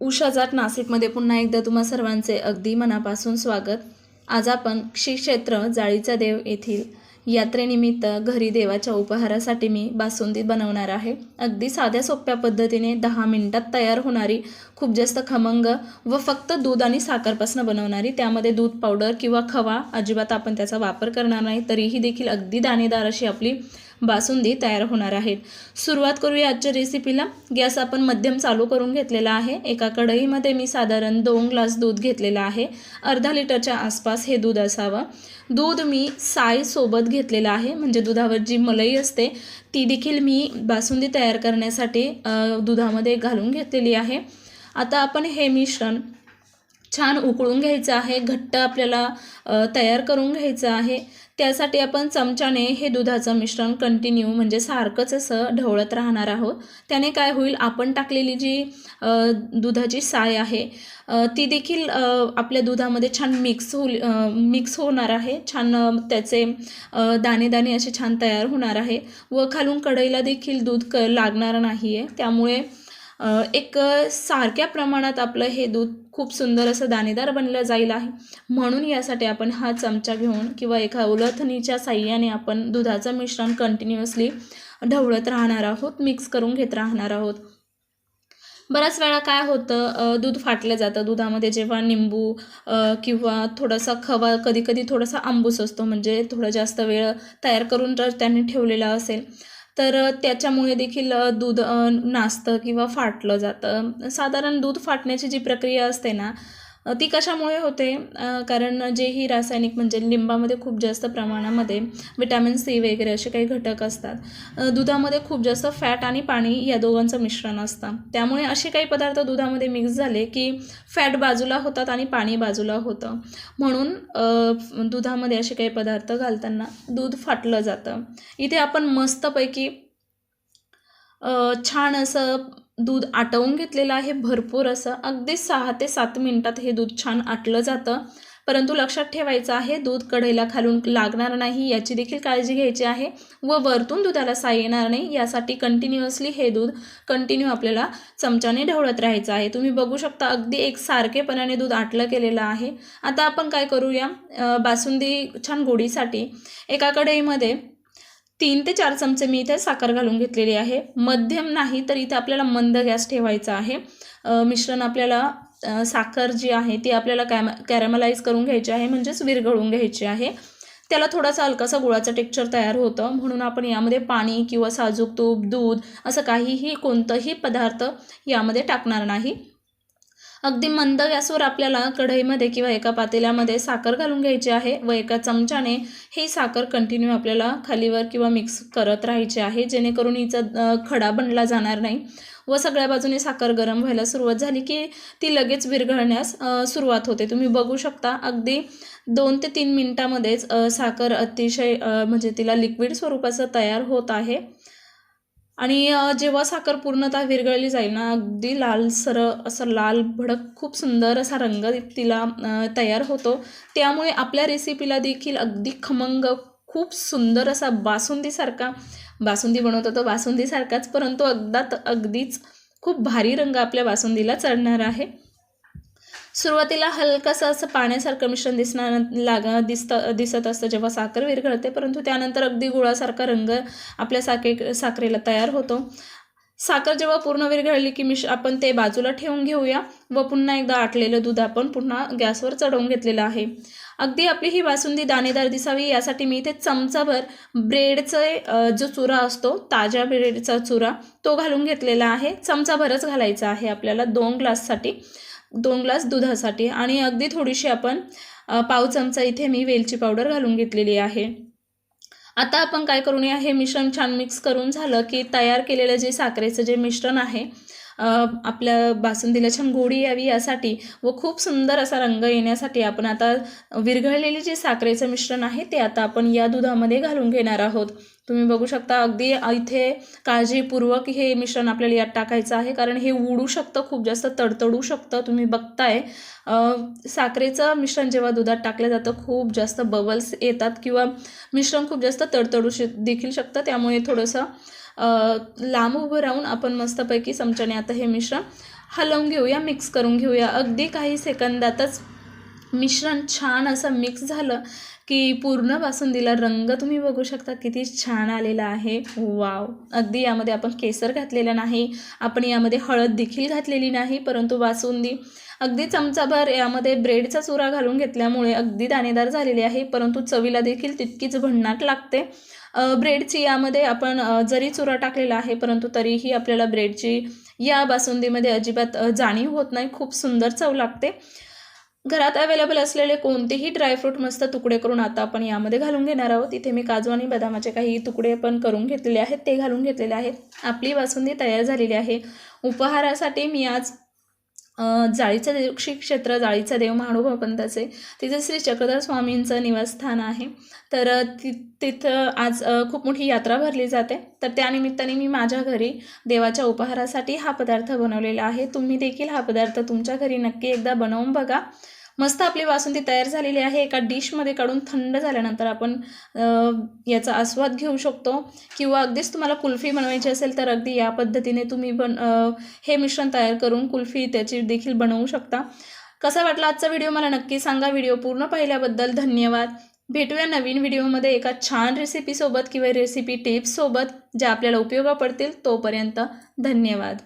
उषा जाट नाशिकमध्ये पुन्हा एकदा तुम्हा सर्वांचे अगदी मनापासून स्वागत. आज आपण क्षीक्षेत्र जाळीचा देव येथील यात्रेनिमित्त घरी देवाच्या उपहारासाठी मी बासुंदी बनवणार आहे. अगदी साध्या सोप्या पद्धतीने दहा मिनिटात तयार होणारी खूप जास्त खमंग व फक्त दूध आणि साखरपासून बनवणारी त्यामध्ये दूध पावडर किंवा खवा अजिबात आपण त्याचा वापर करणार नाही तरीही देखील अगदी दाणेदार अशी आपली बासुंदी तयार होणार आहेत. सुरुवात करूया आजच्या रेसिपीला गॅस आपण मध्यम चालू करून घेतलेला आहे. एका कढईमध्ये मी साधारण दोन ग्लास दूध घेतलेलं आहे. अर्धा लिटरच्या आसपास हे दूध असावं. दूध मी सायसोबत घेतलेलं आहे. म्हणजे दुधावर जी मलई असते ती देखील मी बासुंदी तयार करण्यासाठी दुधामध्ये घालून घेतलेली आहे. आता आपण हे मिश्रण छान उकळून घ्यायचं आहे. घट्ट आपल्याला तयार करून घ्यायचं आहे. त्यासाठी आपण चमच्याने हे दुधाचं मिश्रण कंटिन्यू म्हणजे सारखंच असं ढवळत राहणार आहोत. त्याने काय होईल आपण टाकलेली जी दुधाची साय आहे ती देखील आपल्या दुधामध्ये छान मिक्स होईल मिक्स होणार आहे. छान त्याचे दाणे दाणे असे छान तयार होणार आहे. व खालून कढईला देखील दूध क लागणार नाही आहे त्यामुळे एक सारख्या प्रमाणात आपलं हे दूध खूप सुंदर असं दाणेदार बनलं जाईल आहे. म्हणून यासाठी आपण हा चमचा घेऊन किंवा एका उलथणीच्या साह्याने आपण दुधाचं मिश्रण कंटिन्युअसली ढवळत राहणार आहोत मिक्स करून घेत राहणार आहोत. बऱ्याच वेळा काय होतं दूध फाटलं जातं. दुधामध्ये जेव्हा निंबू किंवा थोडासा खवा कधी कधी थोडासा आंबूस असतो म्हणजे थोडं जास्त वेळ तयार करून जर त्यांनी ठेवलेला असेल तर त्याच्यामुळे देखील दूध नासतं किंवा फाटलं जातं. साधारण दूध फाटण्याची जी प्रक्रिया असते ना ती कशामुळे होते? कारण जे ही रासायनिक म्हणजे लिंबामध्ये खूप जास्त प्रमाणामध्ये विटॅमिन सी वगैरे असे काही घटक असतात. दुधामध्ये खूप जास्त फॅट आणि पाणी या दोघांचं मिश्रण असतं. त्यामुळे असे काही पदार्थ दुधामध्ये मिक्स झाले की फॅट बाजूला होतात आणि पाणी बाजूला होतं. म्हणून दुधामध्ये असे काही पदार्थ घालताना दूध फाटलं जातं. इथे आपण मस्तपैकी छान असं दूध आटवून घेतलेलं आहे भरपूर असं. अगदी सहा ते सात मिनटात हे दूध छान आटलं जातं. परंतु लक्षात ठेवायचं आहे दूध कढईला खालून लागणार नाही याची देखील काळजी घ्यायची आहे व वरतून दुधाला साय येणार नाही यासाठी कंटिन्युअसली हे दूध कंटिन्यू आपल्याला चमच्याने ढवळत राहायचं आहे. तुम्ही बघू शकता अगदी एक सारखेपणाने दूध आटलं केलेलं आहे. आता आपण काय करूया? बासुंदी छान गोडीसाठी एका कढईमध्ये तीन ते चार चमचे मी इथे साखर घालून घेतलेली आहे. मध्यम नाही तर इथे आपल्याला मंद गॅस ठेवायचा आहे. मिश्रण आपल्याला साखर जी आहे ती आपल्याला कॅम कॅरमलाइज करून घ्यायची आहे म्हणजेच विरघळून घ्यायची आहे. त्याला थोडासा हलकासा गुळाचं टेक्स्चर तयार होतं. म्हणून आपण यामध्ये पाणी किंवा साजूक तूप दूध असं काहीही कोणतंही पदार्थ यामध्ये टाकणार नाही. अगदी मंद गॅसवर आपल्याला कढईमध्ये किंवा एका पातेल्यामध्ये साखर घालून घ्यायची आहे व एका चमच्याने ही साखर कंटिन्यू आपल्याला खालीवर किंवा मिक्स करत राहायची आहे जेणेकरून हिचा खडा बनला जाणार नाही. व सगळ्या बाजूने साखर गरम व्हायला सुरुवात झाली की ती लगेच विरघळण्यास सुरुवात होते. तुम्ही बघू शकता अगदी दोन ते तीन मिनटामध्येच साखर अतिशय म्हणजे तिला लिक्विड स्वरूपाचं तयार होत आहे. आणि जेव्हा साखर पूर्णतः विरघळली जाईल ना अगदी लालसर असं लाल भडक खूप सुंदर असा रंग तिला तयार होतो. त्यामुळे आपल्या रेसिपीला देखील अगदी खमंग खूप सुंदर असा बासुंदीसारखा बासुंदी बनवतो तो बासुंदीसारखाच परंतु अगदात अगदीच खूप भारी रंग आपल्या बासुंदीला चढणार आहे. सुरुवातीला हलकंसं असं पाण्यासारखं मिश्रण दिसणार लाग दिसतं दिसत असतं जेव्हा साखर विरघळते परंतु त्यानंतर अगदी गुळासारखा रंग आपल्या साखे साखरेला तयार होतो. साखर जेव्हा पूर्ण विरघळली की मिश आपण ते बाजूला ठेवून घेऊया व पुन्हा एकदा आटलेलं दूध आपण पुन्हा गॅसवर चढवून घेतलेलं आहे. अगदी आपली ही बासुंदी दाणेदार दिसावी यासाठी मी इथे चमचाभर ब्रेडचे जो चुरा असतो ताज्या ब्रेडचा चुरा तो घालून घेतलेला आहे. चमचाभरच घालायचा आहे आपल्याला दोन ग्लाससाठी. दोन ग्लास दुधासाठी आणि अगदी थोडीशी आपण पाव चमचा इथे मी वेलची पावडर घालून घेतलेली आहे. आता आपण काय करूया हे मिश्रण छान मिक्स करून झालं की तयार केलेलं जे साखरेचं जे मिश्रण आहे आपल्या बासुंदीला छान गोडी यावी यासाठी व खूप सुंदर असा रंग येण्यासाठी आपण आता विरघळलेले जे साखरेचं मिश्रण आहे ते आता आपण या दुधामध्ये घालून घेणार आहोत. तुम्ही बघू शकता अगदी इथे काळजीपूर्वक हे मिश्रण आपल्याला यात टाकायचं आहे कारण हे उडू शकतं खूप जास्त तडतडू शकतं तुम्ही बघताय. साखरेचं मिश्रण जेव्हा दुधात टाकलं जातं खूप जास्त बबल्स येतात किंवा मिश्रण खूप जास्त तडतडू श देखील शकतं त्यामुळे थोडंसं लांब उभं राहून आपण मस्तपैकी चमच्याने आता हे मिश्रण हलवून घेऊया मिक्स करून घेऊया. अगदी काही सेकंदातच मिश्रण छान असं मिक्स झालं की पूर्ण बासुंदीला रंग तुम्ही बघू शकता किती छान आलेला आहे. वाव अगदी यामध्ये आपण केसर घातलेला नाही आपण यामध्ये हळद देखील घातलेली नाही परंतु बासुंदी. अगदी चमचाभर यामध्ये ब्रेडचा चुरा घालून घेतल्यामुळे अगदी दाणेदार झालेली आहे परंतु चवीला देखील तितकीच भन्नाट लागते. ब्रेडची यामध्ये आपण जरी चुरा टाकलेला आहे परंतु तरीही आपल्याला ब्रेडची या बासुंदीमध्ये अजिबात जाणीव होत नाही. खूप सुंदर चव लागते. घरात अवेलेबल असलेले कोणतेही ड्रायफ्रूट मस्त तुकडे करून आता आपण यामध्ये घालून घेणार आहोत. इथे मी काजू आणि बदामाचे काही तुकडे पण करून घेतलेले आहेत. ते घालून घेतलेले आहेत. आपली बासुंदी तयार झालेली आहे. उपहारासाठी मी आज जाळीचं देव श्री क्षेत्र जाळीचा देव महानुभाव पंथाचे तिथे श्री चक्रधर स्वामींचं निवासस्थान आहे. तर ति तिथं आज खूप मोठी यात्रा भरली जाते. तर त्यानिमित्ताने मी माझ्या घरी देवाच्या उपहारासाठी हा पदार्थ बनवलेला आहे. तुम्ही देखील हा पदार्थ तुमच्या घरी नक्की एकदा बनवून बघा. मस्त आपली बासुंदी तयार झालेली आहे. एका डिशमध्ये काढून थंड झाल्यानंतर आपण याचा आस्वाद घेऊ शकतो. किंवा अगदीच तुम्हाला कुल्फी बनवायची असेल तर अगदी या पद्धतीने तुम्ही बन हे मिश्रण तयार करून कुल्फी त्याची देखील बनवू शकता. कसा वाटला आजचा व्हिडिओ मला नक्की सांगा. व्हिडिओ पूर्ण पाहिल्याबद्दल धन्यवाद. भेटूया नवीन व्हिडिओमध्ये एका छान रेसिपीसोबत किंवा रेसिपी टिप्ससोबत ज्या आपल्याला उपयोगा पडतील तोपर्यंत धन्यवाद.